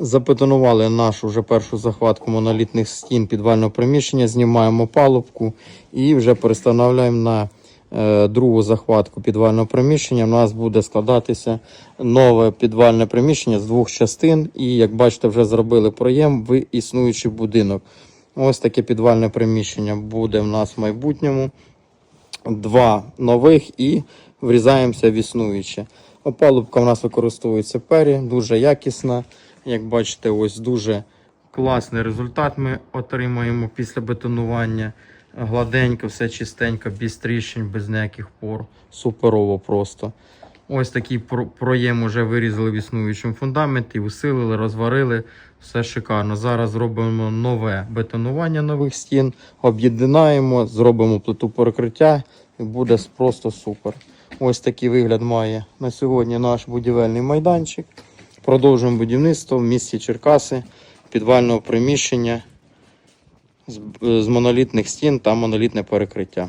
Запетонували нашу вже першу захватку монолітних стін підвального приміщення, знімаємо палубку і вже перестановляємо на е, другу захватку підвального приміщення. У нас буде складатися нове підвальне приміщення з двох частин. І як бачите, вже зробили проєм в існуючий будинок. Ось таке підвальне приміщення буде в нас в майбутньому. Два нових і врізаємося в існуюче. Опалубка в нас використовується пері, дуже якісна. Як бачите, ось дуже класний результат ми отримаємо після бетонування. Гладенько, все чистенько, без тріщин, без ніяких пор. Суперово просто. Ось такий проєм уже вирізали в існуючому фундаменті, усилили, розварили. Все шикарно. Зараз зробимо нове бетонування нових стін, об'єднаємо, зробимо плиту перекриття і буде просто супер. Ось такий вигляд має на сьогодні наш будівельний майданчик. Продовжуємо будівництво в місті Черкаси, підвального приміщення з, монолітних стін та монолітне перекриття.